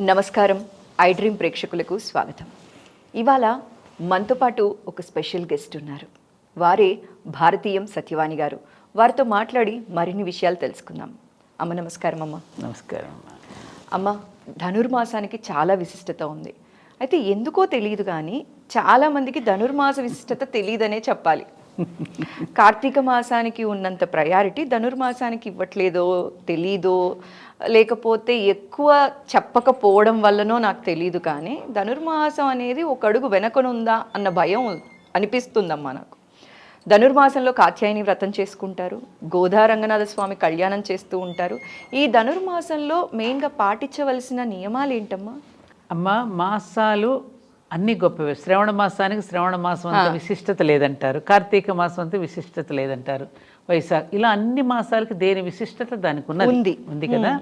నమస్కారం. I dream ప్రేక్షకులకు స్వాగతం. ఇవాళ మనతో పాటు ఒక స్పెషల్ గెస్ట్ ఉన్నారు. వారే భారతీయం సత్యవాణి గారు. వారితో మాట్లాడి మరిన్ని విషయాలు తెలుసుకుందాం. అమ్మ నమస్కారం అమ్మ. నమస్కారం అమ్మ. ధనుర్మాసానికి చాలా విశిష్టత ఉంది. అయితే ఎందుకో తెలియదు కానీ చాలామందికి ధనుర్మాస విశిష్టత తెలియదనే చెప్పాలి. కార్తీక మాసానికి ఉన్నంత ప్రయారిటీ ధనుర్మాసానికి ఇవ్వట్లేదో తెలీదో లేకపోతే ఎక్కువ చెప్పకపోవడం వల్లనో నాకు తెలియదు కానీ ధనుర్మాసం అనేది ఒక అడుగు వెనకనుందా అన్న భయం అనిపిస్తుందమ్మా నాకు. ధనుర్మాసంలో కాత్యాయని వ్రతం చేసుకుంటారు గోదా రంగనాథ స్వామి కళ్యాణం చేస్తూ ఉంటారు. ఈ ధనుర్మాసంలో మెయిన్గా పాటించవలసిన నియమాలు ఏంటమ్మా అమ్మ మాసాలు అన్ని గొప్పవే. శ్రవణ మాసానికి శ్రవణ మాసం అంత విశిష్టత లేదంటారు. కార్తీక మాసం అంతా విశిష్టత లేదంటారు. వైశాఖ ఇలా అన్ని మాసాలకి దేని విశిష్టత దానికి ఉన్నది? ఉంది. కదా?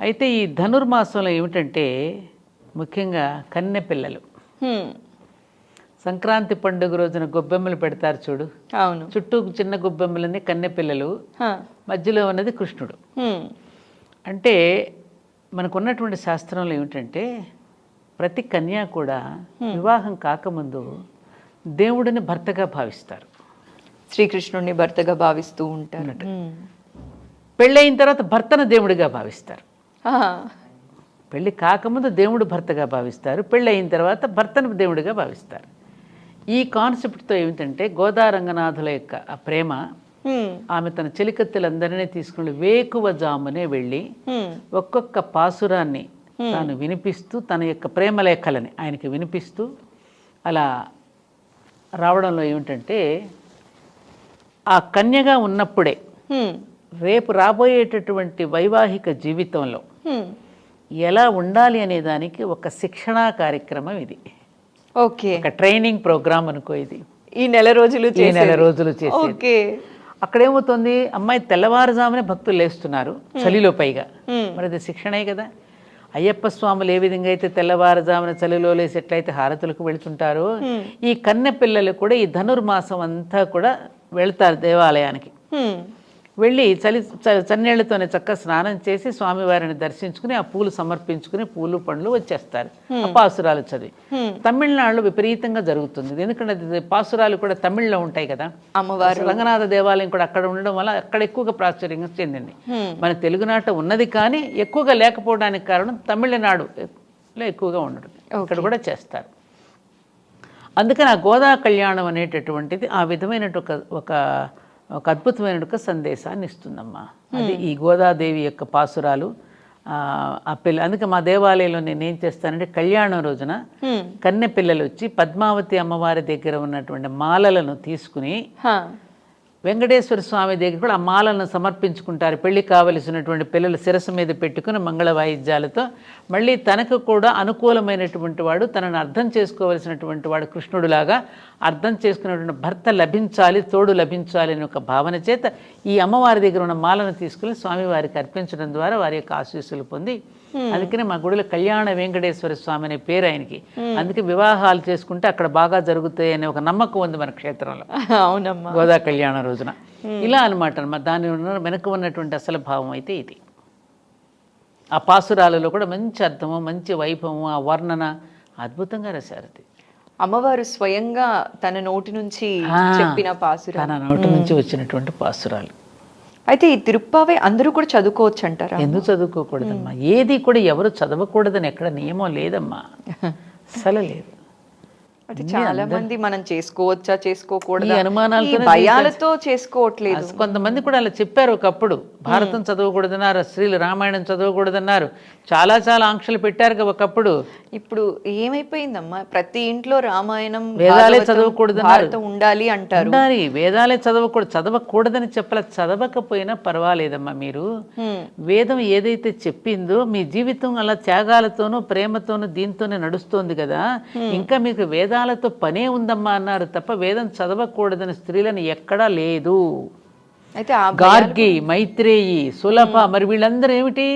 అయితే ఈ ధనుర్మాసంలో ఏమిటంటే ముఖ్యంగా కన్నె పిల్లలు. సంక్రాంతి పండుగ రోజున గొబ్బెమ్మలు పెడతారు చూడు. అవును. చుట్టూ చిన్న గొబ్బెమ్మలన్నీ కన్నె పిల్లలు. మధ్యలో ఉన్నది కృష్ణుడు. అంటే మనకున్నటువంటి శాస్త్రంలో ఏమిటంటే ప్రతి కన్య కూడా వివాహం కాకముందు దేవుడిని భర్తగా భావిస్తారు. శ్రీకృష్ణుడిని భర్తగా భావిస్తూ ఉంటారు. పెళ్ళయిన తర్వాత భర్తను దేవుడిగా భావిస్తారు. పెళ్ళి కాకముందు దేవుడు భర్తగా భావిస్తారు. పెళ్ళి అయిన తర్వాత భర్తను దేవుడిగా భావిస్తారు. ఈ కాన్సెప్ట్తో ఏమిటంటే గోదా రంగనాథుల యొక్క ఆ ప్రేమ ఆమె తన చెలికత్తెలందరినీ తీసుకుని వేకువ జామునే వెళ్ళి ఒక్కొక్క పాసురాన్ని తాను వినిపిస్తూ తన యొక్క ప్రేమ లేఖలని ఆయనకి వినిపిస్తూ అలా రావడంలో ఏమిటంటే ఆ కన్యగా ఉన్నప్పుడే రేపు రాబోయేటటువంటి వైవాహిక జీవితంలో. ఎలా ఉండాలి అనే దానికి ఒక శిక్షణా కార్యక్రమం ఇది. ఓకే. ఒక ట్రైనింగ్ ప్రోగ్రామ్ అనుకో ఇది. ఈ నెల రోజులు ఈ నెల. రోజులు చేసేది. ఓకే. అక్కడ ఏమవుతుంది అమ్మాయి తెల్లవారుజామునే భక్తులు లేస్తున్నారు చలిలో పైగా. మరి అది శిక్షణే కదా. అయ్యప్ప స్వాములు ఏ విధంగా అయితే తెల్లవారుజామున చలిలో లేసి ఎట్లయితే హారతులకు వెళుతుంటారో ఈ కన్నె పిల్లలు కూడా ఈ ధనుర్మాసం అంతా కూడా వెళ్తారు దేవాలయానికి. వెళ్ళి చలి చ- చన్నీళ్ళతోనే చక్కగా స్నానం చేసి స్వామివారిని దర్శించుకుని ఆ పూలు సమర్పించుకుని పూలు పండ్లు వచ్చేస్తారు. పాసురాలు చదివి తమిళనాడులో విపరీతంగా జరుగుతుంది. ఎందుకంటే పాసురాలు కూడా తమిళ్ళో ఉంటాయి కదా. అమ్మవారు. రంగనాథ దేవాలయం కూడా అక్కడ ఉండడం వల్ల అక్కడ ఎక్కువగా ప్రాచుర్యం చెందింది. మన తెలుగునాట ఉన్నది కానీ ఎక్కువగా లేకపోవడానికి కారణం తమిళనాడు లో ఎక్కువగా ఉండడం. ఇక్కడ కూడా చేస్తారు. అందుకని ఆ గోదా కళ్యాణం అనేటటువంటిది ఆ విధమైన ఒక ఒక ఒక అద్భుతమైన ఒక సందేశాన్ని ఇస్తుందమ్మా. అది ఈ గోదాదేవి యొక్క పాసురాలు ఆ, పిల్ల అందుకే మా దేవాలయంలో నేను ఏం చేస్తానంటే కళ్యాణం రోజున కన్నె పిల్లలు వచ్చి పద్మావతి అమ్మవారి దగ్గర ఉన్నటువంటి మాలలను తీసుకుని వెంకటేశ్వర స్వామి దగ్గర కూడా ఆ మాలను సమర్పించుకుంటారు. పెళ్ళి కావలసినటువంటి పిల్లల శిరస్సు మీద పెట్టుకుని మంగళ వాయిద్యాలతో మళ్ళీ తనకు కూడా అనుకూలమైనటువంటి వాడు తనను అర్థం చేసుకోవలసినటువంటి వాడు కృష్ణుడులాగా అర్థం చేసుకున్నటువంటి భర్త లభించాలి తోడు లభించాలి అనే ఒక భావన చేత ఈ అమ్మవారి దగ్గర ఉన్న మాలను తీసుకుని స్వామివారికి అర్పించడం ద్వారా వారి యొక్క ఆశీస్సులు పొంది అందుకనే మా గుడిలో కళ్యాణ వెంకటేశ్వర స్వామి అనే పేరు ఆయనకి. అందుకే వివాహాలు చేసుకుంటే అక్కడ బాగా జరుగుతాయి అనే ఒక నమ్మకం ఉంది మన క్షేత్రంలో. అవునమ్మా. గోదా కళ్యాణ రోజున. ఇలా అనమాట అన్నమాట. దాని వెనక ఉన్నటువంటి అసలు భావం అయితే ఇది. ఆ పాసురాలలో కూడా మంచి అర్థము మంచి వైభవము ఆ వర్ణన అద్భుతంగా రాశారు అది. అమ్మవారు స్వయంగా తన నోటి నుంచి. చెప్పిన పాసుర తన నోటి నుంచి వచ్చినటువంటి పాసురాలు. అయితే ఈ తిరుప్పావే అందరూ కూడా చదువుకోవచ్చు అంటారా ఎందుకు చదువుకోకూడదమ్మా? ఏది కూడా ఎవరు చదవకూడదని ఎక్కడ నియమం లేదమ్మా. అసలు లేదు. అయితే చాలా మంది మనం చేసుకోవచ్చా చేసుకోకూడదా? ఈ భయాలతో చేసుకోవట్లేదు. కొంతమంది కూడా అలా చెప్పారు ఒకప్పుడు. భారతం చదవకూడదన్నారు స్త్రీలు రామాయణం చదవకూడదన్నారు. చాలా చాలా ఆంక్షలు పెట్టారు ఒకప్పుడు. ఇప్పుడు ఏమైపోయిందమ్మా? ప్రతి ఇంట్లో రామాయణం వేదాలే. భారతం ఉండాలి అంటారు. వేదాలే చదవకూడదు. చదవకూడదని చెప్పలే చదవకపోయినా పర్వాలేదమ్మా మీరు. వేదం ఏదైతే చెప్పిందో మీ జీవితం అలా త్యాగాలతోనూ ప్రేమతోనూ దీంతోనే నడుస్తోంది కదా. ఇంకా మీకు వేదాలతో పనే ఉందమ్మా అన్నారు తప్ప వేదం చదవకూడదని స్త్రీలను ఎక్కడా లేదు. అయితే గార్గి మైత్రేయి సులభ మరి వీళ్ళందరూ ఏమిటి?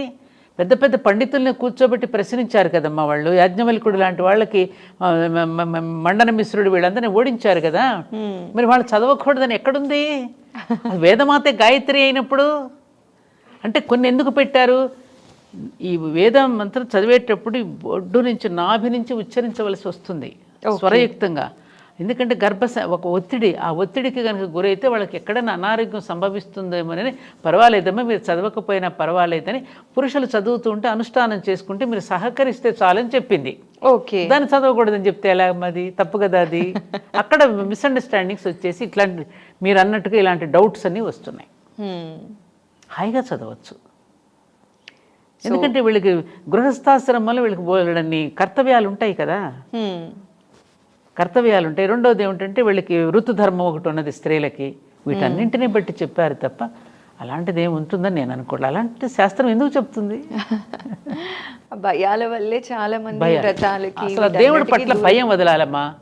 పెద్ద పెద్ద పండితుల్ని కూర్చోబెట్టి ప్రశ్నించారు కదమ్మా వాళ్ళు. యాజ్ఞవల్కుడు లాంటి వాళ్ళకి మండన మిశ్రుడు వీళ్ళందరినీ ఓడించారు కదా. మరి వాళ్ళు చదవకూడదని ఎక్కడుంది? వేదమాతే గాయత్రి అయినప్పుడు. అంటే కొన్ని ఎందుకు పెట్టారు? ఈ వేద మంత్రం చదివేటప్పుడు ఈ బొడ్డు నుంచి నాభి నుంచి ఉచ్చరించవలసి వస్తుంది. స్వరయుక్తంగా. ఎందుకంటే గర్భ ఒక ఒత్తిడి ఆ ఒత్తిడికి కనుక గురైతే వాళ్ళకి ఎక్కడైనా అనారోగ్యం సంభవిస్తుందేమోనని పర్వాలేదమ్మా మీరు చదవకపోయినా పర్వాలేదని పురుషులు చదువుతూ ఉంటే అనుష్ఠానం చేసుకుంటే మీరు సహకరిస్తే చాలని చెప్పింది. ఓకే. దాన్ని చదవకూడదని చెప్తే ఎలా మరి తప్పు కదా అది? అక్కడ మిస్అండర్స్టాండింగ్స్ వచ్చేసి ఇట్లాంటి మీరు అన్నట్టుగా ఇలాంటి డౌట్స్ అన్నీ వస్తున్నాయి. హాయిగా చదవచ్చు. ఎందుకంటే వీళ్ళకి గృహస్థాశ్రమంలో వీళ్ళకి బోలెడన్ని కర్తవ్యాలు ఉంటాయి కదా. కర్తవ్యాలు ఉంటాయి రెండోది ఏమిటంటే వీళ్ళకి ఋతుధర్మం ఒకటి ఉన్నది స్త్రీలకి. వీటన్నింటినీ బట్టి చెప్పారు తప్ప అలాంటిది ఏమి ఉంటుందని నేను అనుకోవట్లేదు అలాంటి శాస్త్రం ఎందుకు చెప్తుంది? భయాల వల్లే చాలా మంది. వ్రతాలకి అసలు దేవుడి పట్ల భయం వదలాలమ్మా.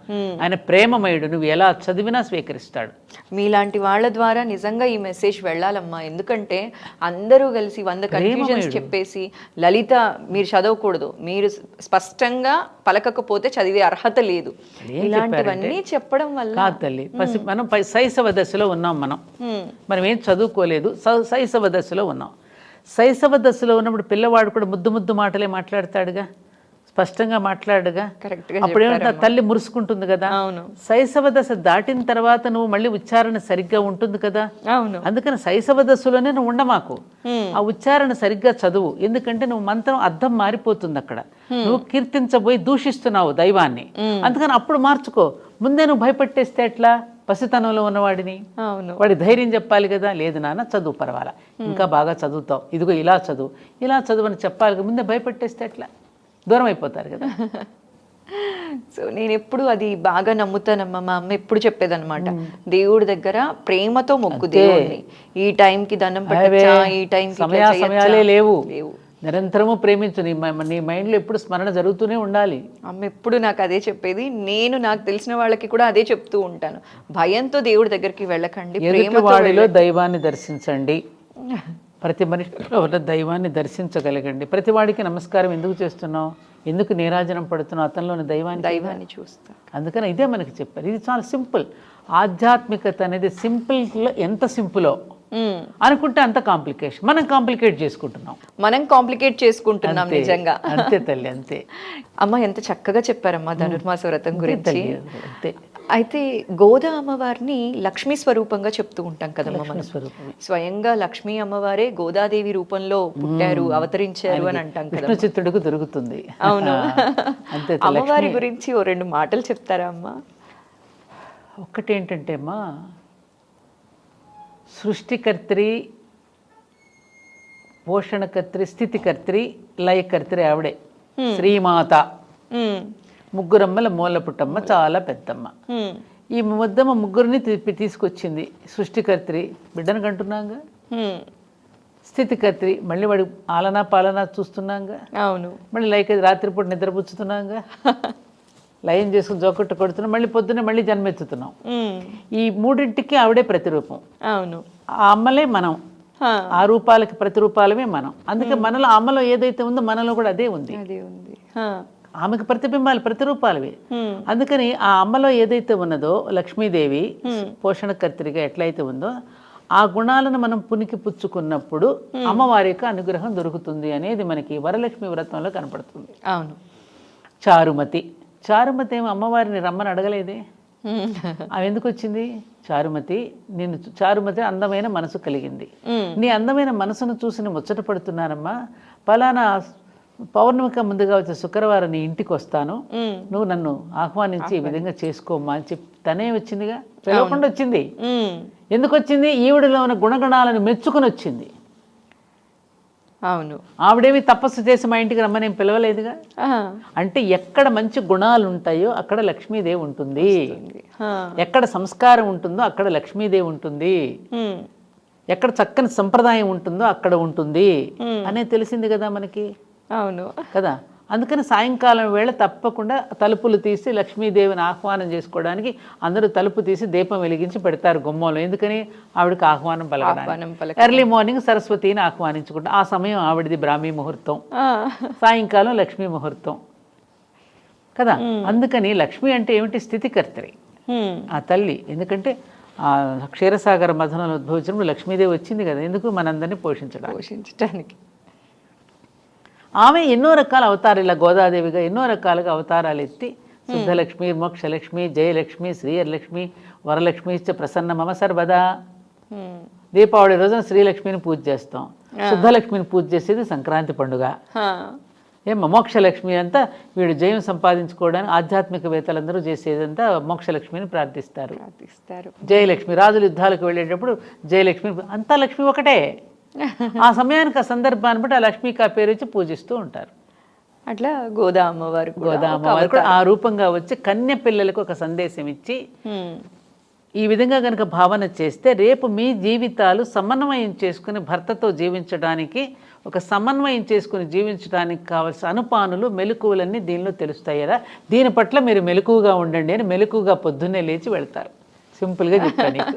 ఆయన ప్రేమమయుడు. నువ్వు ఎలా చదివినా స్వీకరిస్తాడు. మీలాంటి వాళ్ళ ద్వారా నిజంగా ఈ మెసేజ్ వెళ్ళాలమ్మా. ఎందుకంటే అందరూ కలిసి వంద కన్ఫ్యూజన్స్ చెప్పేసి లలిత మీరు చదవకూడదు. మీరు స్పష్టంగా పలకకపోతే చదివే అర్హత లేదు. ఇలాంటివన్నీ చెప్పడం వల్ల తల్లి. మనం శైశవ దశలో ఉన్నాం మనం. మనం ఏం చదువుకోలేదు. శైశవ దశలో ఉన్నాం. శైశవ దశలో ఉన్నప్పుడు పిల్లవాడు కూడా ముద్దు ముద్దు మాటలే మాట్లాడతాడుగా? స్పష్టంగా మాట్లాడుగా? అప్పుడు ఏమంటే తల్లి మురుసుకుంటుంది కదా? అవును. శైశవ దశ దాటిన తర్వాత నువ్వు మళ్ళీ ఉచ్చారణ సరిగ్గా ఉంటుంది కదా? అవును. అందుకని శైశవ దశలోనే నువ్వు ఉండమాకు. ఆ ఉచ్చారణ సరిగ్గా చదువు. ఎందుకంటే నువ్వు మంత్రం అర్థం మారిపోతుంది అక్కడ. నువ్వు కీర్తించబోయి దూషిస్తున్నావు దైవాన్ని. అందుకని అప్పుడు మార్చుకో. ముందే నువ్వు భయపెట్టేస్తే ఎట్లా? పసితనంలో ఉన్నవాడిని. అవును. వాడి ధైర్యం చెప్పాలి కదా? లేదు నాన్న చదువు పర్వాలా. ఇంకా బాగా చదువుతావు. ఇదిగో ఇలా చదువు. ఇలా చదువు అని చెప్పాలి ముందే భయపెట్టేస్తే ఎట్లా? దూరం అయిపోతారు కదా. సో నేను ఎప్పుడు అది బాగా నమ్ముతానమ్మా. మా అమ్మ ఎప్పుడు చెప్పేదన్నమాట. దేవుడి దగ్గర ప్రేమతో మొక్కు దేవుడిని ఈ టైంకి దండం పెట్టచ్చా? ఈ టైంకి? సమయాలే లేవు. లేవు. నిరంతరము ప్రేమించు నీ నీ మైండ్లో ఎప్పుడు స్మరణ జరుగుతూనే ఉండాలి. అమ్మ ఎప్పుడు నాకు అదే చెప్పేది? నేను నాకు తెలిసిన వాళ్ళకి కూడా అదే చెప్తూ ఉంటాను. భయంతో దేవుడి దగ్గరికి వెళ్ళకండి వాడిలో దైవాన్ని దర్శించండి. ప్రతి మనిషిలో దైవాన్ని దర్శించగలగండి. ప్రతి వాడికి నమస్కారం ఎందుకు చేస్తున్నావు? ఎందుకు నీరాజనం పడుతున్నావు? అతనిలోని దైవాన్ని దైవాన్ని చూస్తా. అందుకని ఇదే మనకి చెప్పారు. ఇది చాలా సింపుల్. ఆధ్యాత్మికత అనేది సింపుల్లో ఎంత సింపులో. అనుకుంటే అంత కాంప్లికేషన్. మనం కాంప్లికేట్ చేసుకుంటున్నాం. మనం కాంప్లికేట్ చేసుకుంటున్నాం. నిజంగా. అంతే తల్లి అంతే. అమ్మ ఎంత చక్కగా చెప్పారమ్మా ధనుర్మాస వ్రతం గురించి. అయితే గోదా అమ్మవారిని లక్ష్మీ స్వరూపంగా చెప్తూ ఉంటాం కదమ్మా మనం. స్వరూపమే. స్వయంగా లక్ష్మీ అమ్మవారే గోదాదేవి రూపంలో పుట్టారు అవతరించారు అని అంటాం కదా చిత్తుడికి దొరుకుతుంది. అవును. అమ్మవారి గురించి ఓ రెండు మాటలు చెప్తారా అమ్మా? ఒక్కటేంటంటే అమ్మా సృష్టికర్త్రి పోషణకర్త్రి స్థితికర్త్రి లయకర్త్రి ఆవిడే. శ్రీమాత. ముగ్గురమ్మల మూల పుట్టమ్మ చాలా పెద్దమ్మ. ఈ ముద్దమ్మ ముగ్గురిని తీసుకొచ్చింది సృష్టికర్త్రి. బిడ్డను కంటున్నాగా? స్థితికర్త్రి. మళ్ళీ వాడి ఆలనా పాలనా చూస్తున్నాగా? అవును. మళ్ళీ లైక్ రాత్రిపూట నిద్రపుచ్చుతున్నాగా? లయం చేసుకుని జోకొట్టు కొడుతున్నాం మళ్ళీ పొద్దున్నే మళ్ళీ జన్మెత్తుతున్నాం. ఈ మూడింటికి ఆవిడే ప్రతిరూపం. అవును. ఆ అమ్మలే మనం. ఆ రూపాలకి ప్రతిరూపాలమే మనం. అందుకే మనలో అమ్మలో ఏదైతే ఉందో మనలో కూడా అదే ఉంది. అదే ఉంది. హా, ఆమెకు ప్రతిబింబాలు ప్రతిరూపాలవే. అందుకని ఆ అమ్మలో ఏదైతే ఉన్నదో లక్ష్మీదేవి పోషణకర్తరిగా ఎట్లయితే ఉందో ఆ గుణాలను మనం పునికి పుచ్చుకున్నప్పుడు అమ్మవారి యొక్క అనుగ్రహం దొరుకుతుంది అనేది మనకి వరలక్ష్మి వ్రతంలో కనపడుతుంది. అవును. చారుమతి. చారుమతి ఏమో అమ్మవారిని రమ్మని అడగలేదే? ఆమె ఎందుకు వచ్చింది? చారుమతి నేను చారుమతి అందమైన మనసు కలిగింది. నీ అందమైన మనసును చూసి ముచ్చట పడుతున్నానమ్మా. పలానా పౌర్ణమిక ముందుగా వచ్చే శుక్రవారం నీ ఇంటికి వస్తాను నువ్వు నన్ను ఆహ్వానించి ఈ విధంగా చేసుకోమ్మా అని చెప్పి తనే వచ్చిందిగా? పిలవకుండా వచ్చింది? ఎందుకు వచ్చింది ఈవిడలో ఉన్న గుణగణాలను మెచ్చుకుని వచ్చింది అవును. ఆవిడేమి తపస్సు చేసి మా ఇంటికి రమ్మని ఏం పిలవలేదుగా? అంటే ఎక్కడ మంచి గుణాలు ఉంటాయో అక్కడ లక్ష్మీదేవి ఉంటుంది. ఎక్కడ సంస్కారం ఉంటుందో అక్కడ లక్ష్మీదేవి ఉంటుంది. ఎక్కడ చక్కని సంప్రదాయం ఉంటుందో అక్కడ ఉంటుంది. అనేది తెలిసింది కదా మనకి? అవును. కదా? అందుకని సాయంకాలం వేళ తప్పకుండా తలుపులు తీసి లక్ష్మీదేవిని ఆహ్వానం చేసుకోవడానికి అందరూ తలుపు తీసి దీపం వెలిగించి పెడతారు గుమ్మంలో. ఎందుకని? ఆవిడకి ఆహ్వానం పలకడానికి. ఎర్లీ మార్నింగ్ సరస్వతిని ఆహ్వానించుకుంటాం ఆ సమయం ఆవిడది బ్రాహ్మీ ముహూర్తం. సాయంకాలం లక్ష్మీ ముహూర్తం. కదా? అందుకని లక్ష్మి అంటే ఏమిటి? స్థితికర్తరి ఆ తల్లి. ఎందుకంటే ఆ క్షీరసాగర మధనంలో ఉద్భవించినప్పుడు లక్ష్మీదేవి వచ్చింది కదా. ఎందుకు? మనందరినీ పోషించడానికి. పోషించటానికి. ఆమె ఎన్నో రకాల అవతారాలు ఇలా గోదాదేవిగా ఎన్నో రకాలుగా అవతారాలు ఎత్తి శుద్ధలక్ష్మి మోక్షలక్ష్మి జయలక్ష్మి శ్రీయలక్ష్మి వరలక్ష్మి ఇచ్చ ప్రసన్న మమ సర్వదా. దీపావళి రోజున శ్రీలక్ష్మిని పూజ చేస్తాం. శుద్ధలక్ష్మిని పూజ చేసేది సంక్రాంతి పండుగ. ఏం మోక్షలక్ష్మి అంతా వీడు జయం సంపాదించుకోవడానికి ఆధ్యాత్మికవేత్తలందరూ చేసేదంతా మోక్షలక్ష్మిని ప్రార్థిస్తారు. ప్రార్థిస్తారు. జయలక్ష్మి రాజులు యుద్ధాలకు వెళ్ళేటప్పుడు జయలక్ష్మి అంతా లక్ష్మి ఒకటే. ఆ సమయానికి ఆ సందర్భాన్ని బట్టి ఆ లక్ష్మికి ఆ పేరు ఇచ్చి పూజిస్తూ ఉంటారు. అట్లా గోదా అమ్మవారు కూడా ఆ రూపంగా వచ్చి కన్య పిల్లలకు ఒక సందేశం ఇచ్చి. ఈ విధంగా కనుక భావన చేస్తే రేపు మీ జీవితాలు సమన్వయం చేసుకుని భర్తతో జీవించడానికి ఒక సమన్వయం చేసుకుని జీవించడానికి కావాల్సిన అనుపానులు మెలకువలన్నీ దీనిలో తెలుస్తాయరా దీని పట్ల మీరు మెలకువగా ఉండండి అని మెలకువగా పొద్దున్నే లేచి వెళ్తారు. సింపుల్గా చెప్తాను నీకు.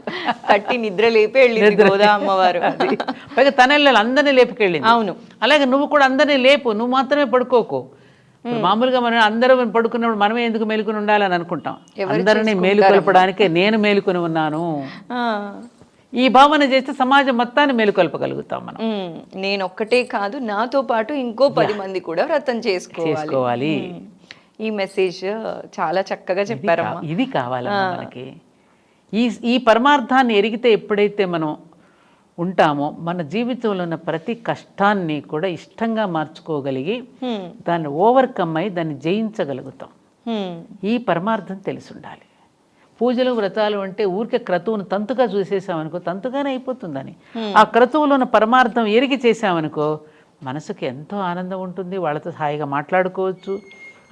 తట్టి నిద్ర లేపి వెళ్ళింది గోదా అమ్మవారు. పైగా తన ఇళ్ళలో అందరినీ లేపుకెళ్ళింది అవును. అలాగే నువ్వు కూడా అందరినీ లేపు నువ్వు మాత్రమే పడుకోకు. మామూలుగా మనం అందరూ పడుకున్నప్పుడు మనమే ఎందుకు మేలుకుని ఉండాలని అనుకుంటాం. అందరినీ మేలుకొల్పడానికే నేను మేలుకొని ఉన్నాను. ఈ భావన చేస్తే సమాజం మొత్తాన్ని మేలుకొల్పగలుగుతాం మనం. నేను ఒక్కటే కాదు నాతో పాటు ఇంకో పది మంది కూడా వ్రతం చేసుకోవాలి. ఈ మెసేజ్ చాలా చక్కగా చెప్పారమ్మా. కా- ఇది కావాలమ్మా మనకి. ఈ ఈ పరమార్థాన్ని ఎరిగితే ఎప్పుడైతే మనం ఉంటామో మన జీవితంలో ఉన్న ప్రతి కష్టాన్ని కూడా ఇష్టంగా మార్చుకోగలిగి. దాన్ని ఓవర్కమ్ అయి దాన్ని జయించగలుగుతాం. ఈ పరమార్థం తెలిసి ఉండాలి పూజలు వ్రతాలు అంటే ఊరికే క్రతువును తంతుగా చూసేసామనుకో తంతుగానే అయిపోతుందని. ఆ క్రతువులో ఉన్న పరమార్థం ఎరిగి చేసామనుకో మనసుకి ఎంతో ఆనందం ఉంటుంది వాళ్ళతో హాయిగా మాట్లాడుకోవచ్చు.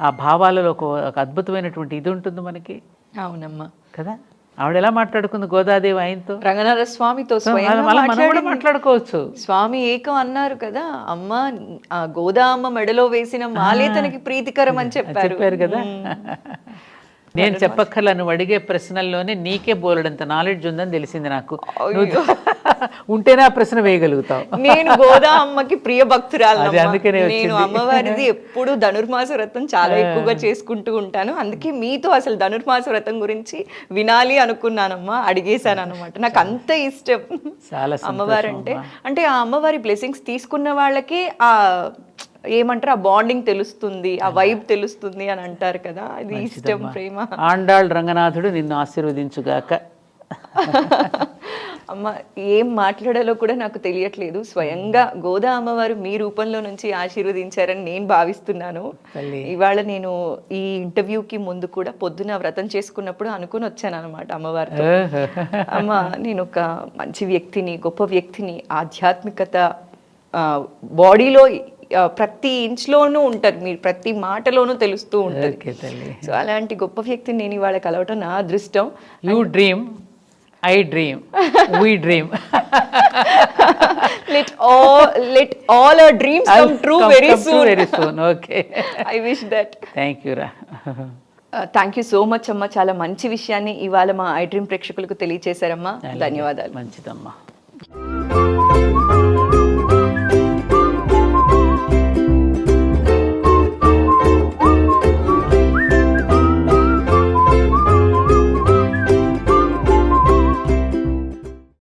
ఆ భావాలలో ఒక ఒక అద్భుతమైనటువంటి ఇది ఉంటుంది మనకి. అవునమ్మా. కదా? ఆవిడ ఎలా మాట్లాడుకుంది? గోదాదేవి ఆయనతో? రంగనాథ స్వామితో. మాట్లాడుకోవచ్చు. స్వామి ఏకం అన్నారు కదా అమ్మ ఆ గోదా అమ్మ మెడలో వేసిన మాలే తనకి ప్రీతికరం అని చెప్పారు. చెప్పారు కదా. నేను చెప్పక్కర్లా నువ్వు అడిగే ప్రశ్నల్లోనే నీకే బోలెడంత నాలెడ్జ్ ఉందని తెలిసింది నాకు. ఉంటేనే ఆ ప్రశ్న వేయగలుగుతావు. నేను గోదా అమ్మకి ప్రియ భక్తురాలు అది అందుకనే నేను అమ్మవారిది ఎప్పుడు ధనుర్మాస వ్రతం చాలా ఎక్కువగా చేసుకుంటూ ఉంటాను. అందుకే మీతో అసలు ధనుర్మాస వ్రతం గురించి వినాలి అనుకున్నానమ్మా అడిగేశాను అనమాట నాకు అంత ఇష్టం చాలా అమ్మవారు అంటే అంటే ఆ అమ్మవారి బ్లెస్సింగ్స్ తీసుకున్న వాళ్ళకి ఆ ఏమంటారు? ఆ బాండింగ్ తెలుస్తుంది ఆ వైబ్ తెలుస్తుంది అని అంటారు కదా. అది ఇష్టం ప్రేమ. ఆండాళ్ రంగనాథుడు నిన్ను ఆశీర్వదించుగాక. అమ్మ ఏం మాట్లాడాలో కూడా నాకు తెలియట్లేదు. స్వయంగా గోదా అమ్మవారు మీ రూపంలో నుంచి ఆశీర్వదించారని నేను భావిస్తున్నాను. ఇవాళ నేను ఈ ఇంటర్వ్యూకి ముందు కూడా పొద్దున వ్రతం చేసుకున్నప్పుడు అనుకుని వచ్చాను అనమాట అమ్మవారితో. అమ్మ నేను ఒక మంచి వ్యక్తిని గొప్ప వ్యక్తిని ఆధ్యాత్మికత బాడీలో ప్రతి ఇంచ్లోనూ ఉంటారు మీరు ప్రతి మాటలోనూ తెలుస్తూ ఉంటుంది. సో అలాంటి గొప్ప వ్యక్తిని నేను ఇవాళ కలవటం నా అదృష్టం. You dream I dream we dream. Let all let all our dreams come true very soon. Very soon okay i wish that. Thank you రా థ్యాంక్ యూ సో మచ్ అమ్మా. చాలా మంచి విషయాన్ని ఇవాళ మా ఐ డ్రీమ్ ప్రేక్షకులకు తెలియచేశారమ్మా. ధన్యవాదాలు. మంచిదమ్మా.